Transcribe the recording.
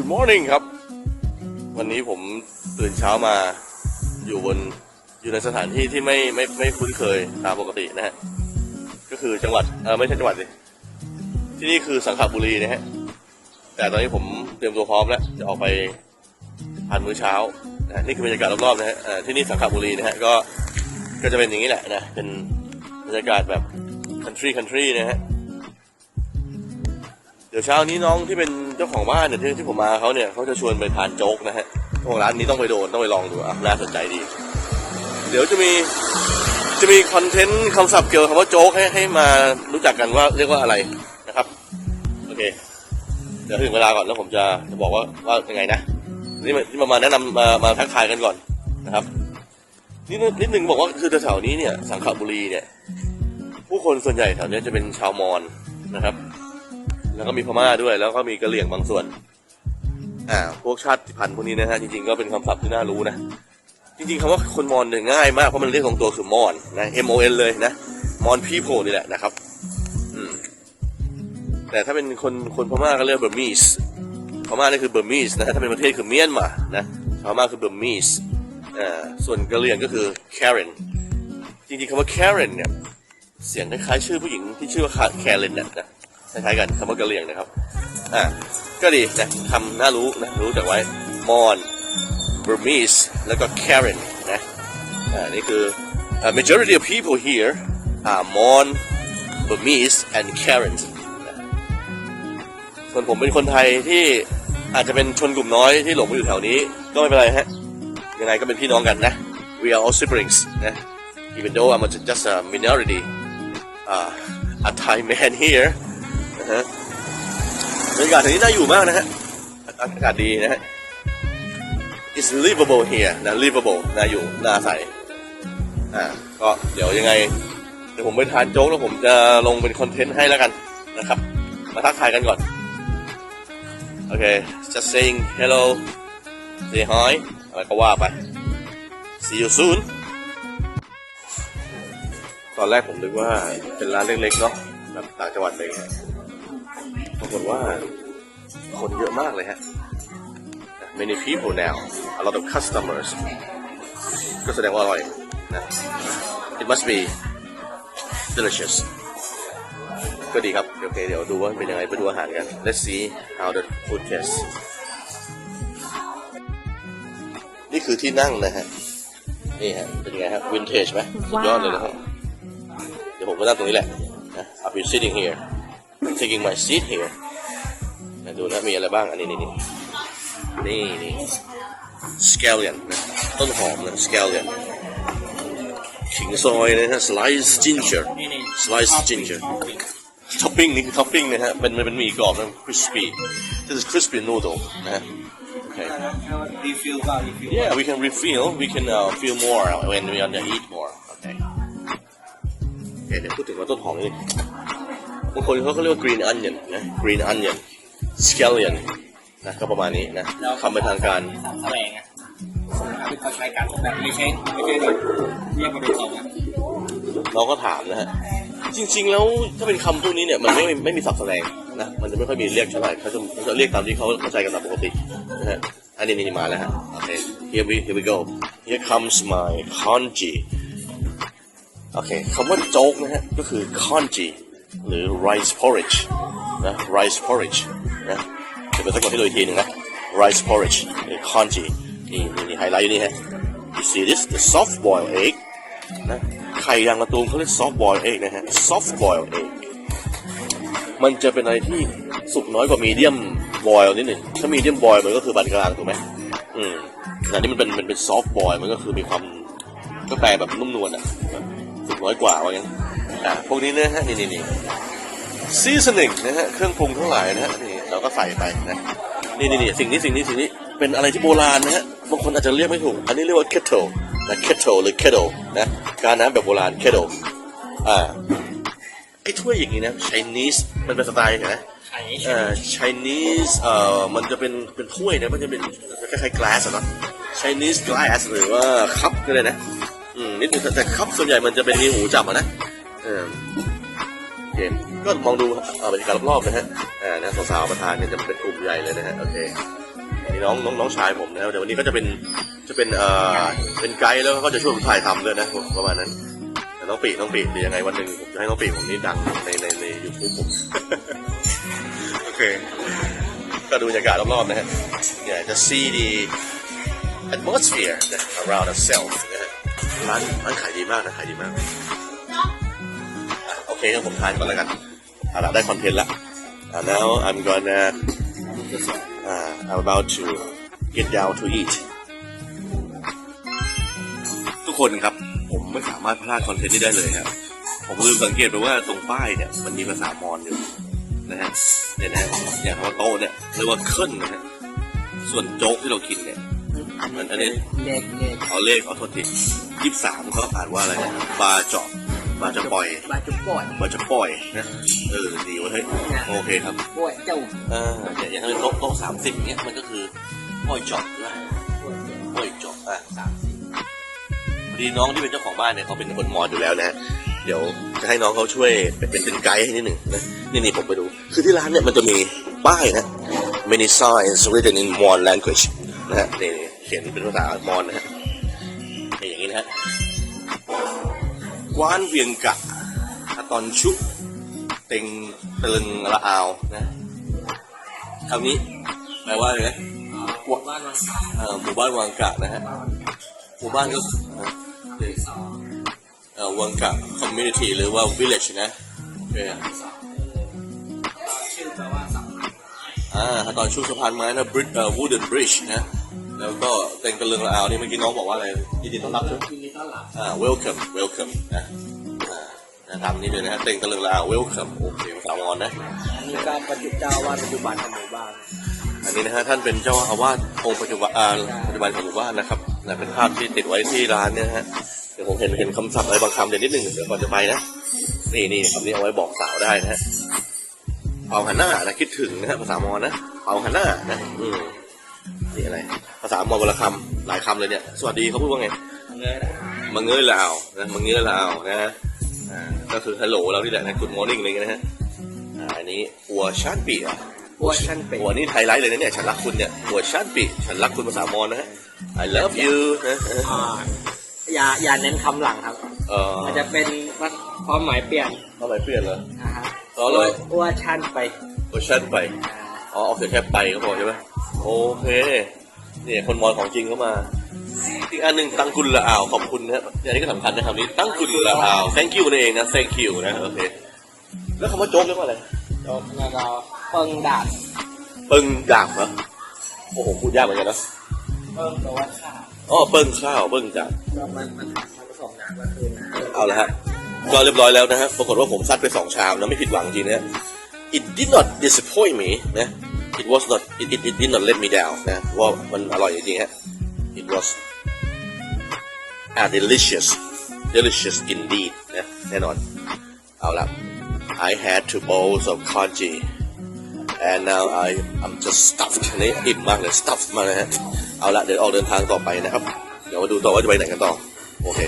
Good morning ครับ วันนี้ผมตื่นเช้ามาอยู่บนอยู่ในสถานที่ที่ไม่ไม่ไม่คุ้นเคยตามปกตินะฮะ ก็คือจังหวัดเออไม่ใช่จังหวัดสิที่นี่คือสังขบุรีนะฮะ แต่ตอนนี้ผมเตรียมตัวพร้อมแล้ว จะออกไปทานมื้อเช้านะนี่คือบรรยากาศรอบๆนะฮะที่นี่สังขบุรีนะฮะก็ก็จะเป็นอย่างนี้แหละนะเป็นบรรยากาศแบบ country country นะฮะ ดี๋ยวเช้านี้น้องที่เป็นเจ้าของบ้านเนี่ยที่ที่ผมมาเขาเนี่ยเขาจะชวนไปทานโจ๊กนะฮะของร้านนี้ต้องไปโดนต้องไปลองดูอะน่าสนใจดี เดี๋ยวจะมีจะมีคอนเทนต์คำศัพท์เกี่ยวกับคำว่าโจ๊กให้ให้มารู้จักกันว่าเรียกว่าอะไรนะครับโอเคเดี๋ยวถึงเวลาก่อนแล้วผมจะจะบอกว่าว่ายังไงนะนี่มานี่มามาแนะนำมามาทักทายกันก่อนนะครับนิดนิดหนึ่งบอกว่าคือแถวนี้เนี่ยสังขบุรีเนี่ย ผู้คนส่วนใหญ่แถวเนี้ยจะเป็นชาวมอญนะครับ แล้วก็มีพม่าด้วย แล้วก็มีกะเหรี่ยงบางส่วน อ่า พวกชาติพันธุ์พวกนี้นะฮะจริงๆก็เป็นคำศัพท์ที่น่ารู้นะ จริงๆคำว่าคนมอญเนี่ยง่ายมากเพราะมันเรียกตรงตัวคือมอญนะ M O N เลยนะมอญพีโพนี่แหละนะครับ อืม แต่ถ้าเป็นคนคนพม่าก็เรียกเบอร์มีสพม่านี่คือเบอร์มีสนะฮะถ้าเป็นประเทศคือเมียนมานะพม่าคือเบอร์มีสอ่าส่วนกะเหรี่ยงก็คือ Karen จริงๆคำว่า Karen เนี่ยเสียงคล้ายๆชื่อผู้หญิงที่ชื่อว่าแคเรนเนะนะ คล้ายๆกันคำว่ากะเหรี่ยงนะครับอ่าก็ดีนะคำน่ารู้นะรู้จักไว้มอน Burmese แล้วก็ Karen นะอ่านี่คือ uh, majority of people here are Mon Burmese and Karen นส่วนผมเป็นคนไทยที่อาจจะเป็นชนกลุ่มน้อยที่หลงมาอยู่แถวนี้ ก็ไม่เป็นไรฮะ ยังไงก็เป็นพี่น้องกันนะ we are all siblings นะ even though I'm just a minority uh, a Thai man here ฮะบรรยากาศแถวนี้น่าอยู่มากนะฮะ อากาศดีนะฮะ it's livable here นะ livable น่าอยู่ น่าใส่อ่า ก็เดี๋ยวยังไง เดี๋ยวผมไปทานโจ๊กแล้วผมจะลงเป็นคอนเทนต์ให้แล้วกันนะครับ มาทักทายกันก่อน โอเค just saying hello say hi อะไรก็ว่าไป see you soon ตอนแรกผมนึกว่าเป็นร้านเล็กๆเนาะแบบต่างจังหวัดเลยฮะปรากฏว่าคนเยอะมากเลยฮะ many people now a lot of customers ก็แสดงว่าอร่อยนะ it must be delicious ก็ดีครับ โอเค เดี๋ยวดูว่าเป็นยังไงไปดูอาหารกัน let's see how the food tastes นี่คือที่นั่งนะฮะ นี่ฮะ เป็นยังไงฮะวินเทจไหมสุดยอดเลยนะฮะเดี๋ยวผมก็นั่งตรงนี้แหละนะ I'll be sitting here taking my seat here นะดูนะมีอะไรบ้าง อันนี้นี่นี่นี่นี่ scallion นะต้นหอมนะ scallion ขิงซอยนะฮะ slice ginger slice ginger ท็อปปิ้งนี่คือท็อปปิ้งนะฮะ เป็นเป็นหมี่กรอบนะ crispy this is crispy noodle นะฮะ okay refill ก็ refill Yeah, we can refill. We can uh, feel more when we want to eat more. Okay. โอเคเดี๋ยวพูดถึงว่าต้นหอมนี่ บางคนเขาก็เรียกว่า green onion นะ green onion scallion นะก็ประมาณนี้นะคำเป็นทางการสามแสลงอะที่เขาใช้กันแบบไม่ใช่ไม่ใช่แบบเรียกมาโดยตรงอะเราก็ถามนะฮะจริง ๆ แล้วถ้าเป็นคำพวกนี้เนี่ยมันไม่ไม่มีศัพท์แสดงนะมันจะไม่ค่อยมีเรียกเท่าไหร่เขาจะเขาจะเรียกตามที่เขาเข้าใจกันตามปกตินะฮะอันนี้นี่มาแล้วฮะโอเค here we here we go here comes my congee โอเคคำว่าโจ๊กนะฮะก็คือ congee หรือ rice porridge นะ rice porridge นะเดี๋ยวไปสะกดให้ดูอีกทีหนึ่งนะ rice porridge หรือ congee นี่นี่นี่ไฮไลท์อยู่นี่ฮะ you see this the soft boiled egg นะไข่ยางมะตูมเขาเรียก soft boiled egg นะฮะ soft boiled egg มันจะเป็นอะไรที่สุกน้อยกว่า medium boil นิดหนึ่งถ้า medium boil มันก็คือปานกลางถูกไหมอืมขณะที่มันเป็นมันเป็น soft boil มันก็คือมีความก็แปลแบบนุ่มนวลอะสุกน้อยกว่าว่างั้นอะพวกนี้เนะฮะนี่นี่นี่ seasoning นะฮะเครื่องปรุงทั้งหลายนะฮะนี่เราก็ใส่ไปนะนี่นี่นี่สิ่งนี้สิ่งนี้สิ่งนี้เป็นอะไรที่โบราณนะฮะบางคนอาจจะเรียกไม่ถูก อันนี้เรียกว่า kettle นะ kettle หรือ kettle นะการน้ำแบบโบราณ kettle อ่าไอ้ถ้วยอย่างนี้นะ Chinese มันเป็นสไตล์นะไข่เอ่อ Chinese เอ่อมันจะเป็นเป็นถ้วยนะมันจะเป็นคล้ายๆ glass อะเนาะ Chinese glass หรือว่าคัพก็ได้นะอืมนิดนึงแต่แต่คัพส่วนใหญ่มันจะเป็นมีหูจับอะนะเออ เกมก็มองดูบรรยากาศรอบๆนะฮะอ่านะสาวๆประธานเนี่ยจะเป็นกลุ่มใหญ่เลยนะฮะโอเคอันนี้น้องน้องน้องชายผมนะครับเดี๋ยววันนี้ก็จะเป็นจะเป็นเอ่อเป็นไกด์แล้วก็จะช่วยผมถ่ายทำด้วยนะประมาณนั้นแต่น้องปีน้องปีเดี๋ยวยังไงวันหนึ่งผมจะให้น้องปีผมนี่ดังในในในยูทูบผมโอเคก็ดูบรรยากาศรอบๆนะฮะเนี่ยจะ see the atmosphere around ourselves นะฮะร้านร้านขายดีมากนะขายดีมาก เคงั้นผมทานก่อนแล้วกันเอาละได้คอนเทนต์ละ Uh, now I'm gonna uh, I'm about to get down to eat ทุกคนครับ ผมไม่สามารถพลาดคอนเทนต์นี้ได้เลยครับ ผมลืมสังเกตไปว่าตรงป้ายเนี่ย มันมีภาษามอญอยู่นะฮะเนี่ยนะอย่างคำว่าโต๊ะเนี่ยเรียกว่าเคลื่อนนะฮะส่วนโจ๊กที่เรากินเนี่ยมันอันนี้เล็กเล็กเอาเลขเอาโทษทียี่สามเขาอ่านว่าอะไรนะบาเจาะ บาจะปล่อยบาจุปอดบาจะปล่อยนะเออดีเวะเฮ้ยโอเคครับป่วยเจ้าเออเนี่ยอย่างถ้าเป็นโต๊ะโต๊ะสามสิบเนี่ยมันก็คือปล่อยเจาะใช่ไหมปล่อยเจาะอะสามสิบพอดีน้องที่เป็นเจ้าของบ้านเนี่ยเขาเป็นคนมอญอยู่แล้วนะฮะเดี๋ยวจะให้น้องเขาช่วยเป็นเป็นเป็นไกด์ให้นิดหนึ่งนะนี่นี่ผมไปดู คือที่ร้านเนี่ยมันจะมีป้ายนะ many signs written in Mon language นะฮะนี่นี่เขียนเป็นภาษามอญนะฮะนี่อย่างนี้นะฮะก วานเวียงกะตอนชุบเต็งเติงละอาวนะคำนี้แปลว่าอะไรนะปวดบ้านมันเอ่อหมู่บ้านวังกะนะฮะหมู่บ้านก็เอ่อวังกะคอมมูนิตี้หรือว่าวิลเลจนะโอเคอ่าสัมอ่าถ้าตอนชุบสะพานไม้นะบริดเอ่อวูดเดนบริดจ์นะ แล้วก็เต็งตะลึงละอาวนี่เมื่อกี้น้องบอกว่าอะไรยินดีต้อนรับใช่ไหมยินดีต้อนรับอ่า welcome welcome นะอ่านะตามนี้เลยนะฮะเต็งตะลึงลาว welcome โอเคภาษามอญนะอันนี้ก็ปัจจุเจ้าว่าปัจจุบันของหมู่บ้านอันนี้นะฮะท่านเป็นเจ้าอาวาสองค์ปัจจุบันอ่าปัจจุบันของหมู่บ้านนะครับนะเป็นภาพที่ติดไว้ที่ร้านเนี่ยนะฮะเดี๋ยวผมเห็นเห็นคำศัพท์อะไรบางคำเดี๋ยวนิดหนึ่งเดี๋ยวก่อนจะไปนะนี่นี่คำนี้เอาไว้บอกสาวได้นะฮะเปาหันหน้านะคิดถึงนะฮะภาษามอญนะเปาหันหน้านะอืม นี่อะไร ภาษามอญวลคำหลายคำเลยเนี่ย สวัสดีเขาพูดว่าไงเงยนะมังเงยลาวนะมังเงยลาวนะอ่าก็คือฮัลโหลเราที่แหละนะ good morning อะไรเงี้ยนะฮะอ่าอันนี้หัวชานปีอะปวดชั้นเป็นหัวนี่ไฮไลท์เลยนะเนี่ยฉันรักคุณเนี่ยหัวชานปีฉันรักคุณภาษามอญนะฮะ I love you นะอ่าอย่าอย่าเน้นคำหลังครับเออมันจะเป็นความหมายเปลี่ยนทำไมเปลี่ยนเหรอนะฮะอ๋อเลยอ้วชั้นไปหัวชานไป อ๋อเอาเสียงแค่ไปก็พอใช่ไหมโอเคเนี่ยคนมอญของจริงเข้ามาอีกอันหนึ่งตั้งคุณละอาวขอบคุณนะฮะอันนี้ก็สำคัญนะคำนี้ตั้งคุณละอาว thank you นั่นเองนะ thank you นะโอเคแล้วคำว่าโจ๊กเรียกว่าอะไรจบแล้วก็เปิงดาดปึงดาบเหรอโอ้โหพูดยากเหมือนกันนะเปิงแปลว่าข้าวอ๋อเปิ้งข้าวเปิ้งดาบก็มันมันมันผสมอย่างก็คือนะเอาละฮะก็เรียบร้อยแล้วนะฮะปรากฏว่าผมซัดไปสองชามนะไม่ผิดหวังจริงนะฮะ it did not disappoint me นะ it was not it it, it did not let me down นะว่ามันอร่อยจริงๆฮะ it was ah delicious delicious indeed นะแน่นอน เอาละ I had two bowls of congee and now I I'm just stuffed อันนี้อิ่มมากเลย stuffed มากเลยฮะ เอาละเดี๋ยวออกเดินทางต่อไปนะครับ เดี๋ยวมาดูต่อว่าจะไปไหนกันต่อ โอเค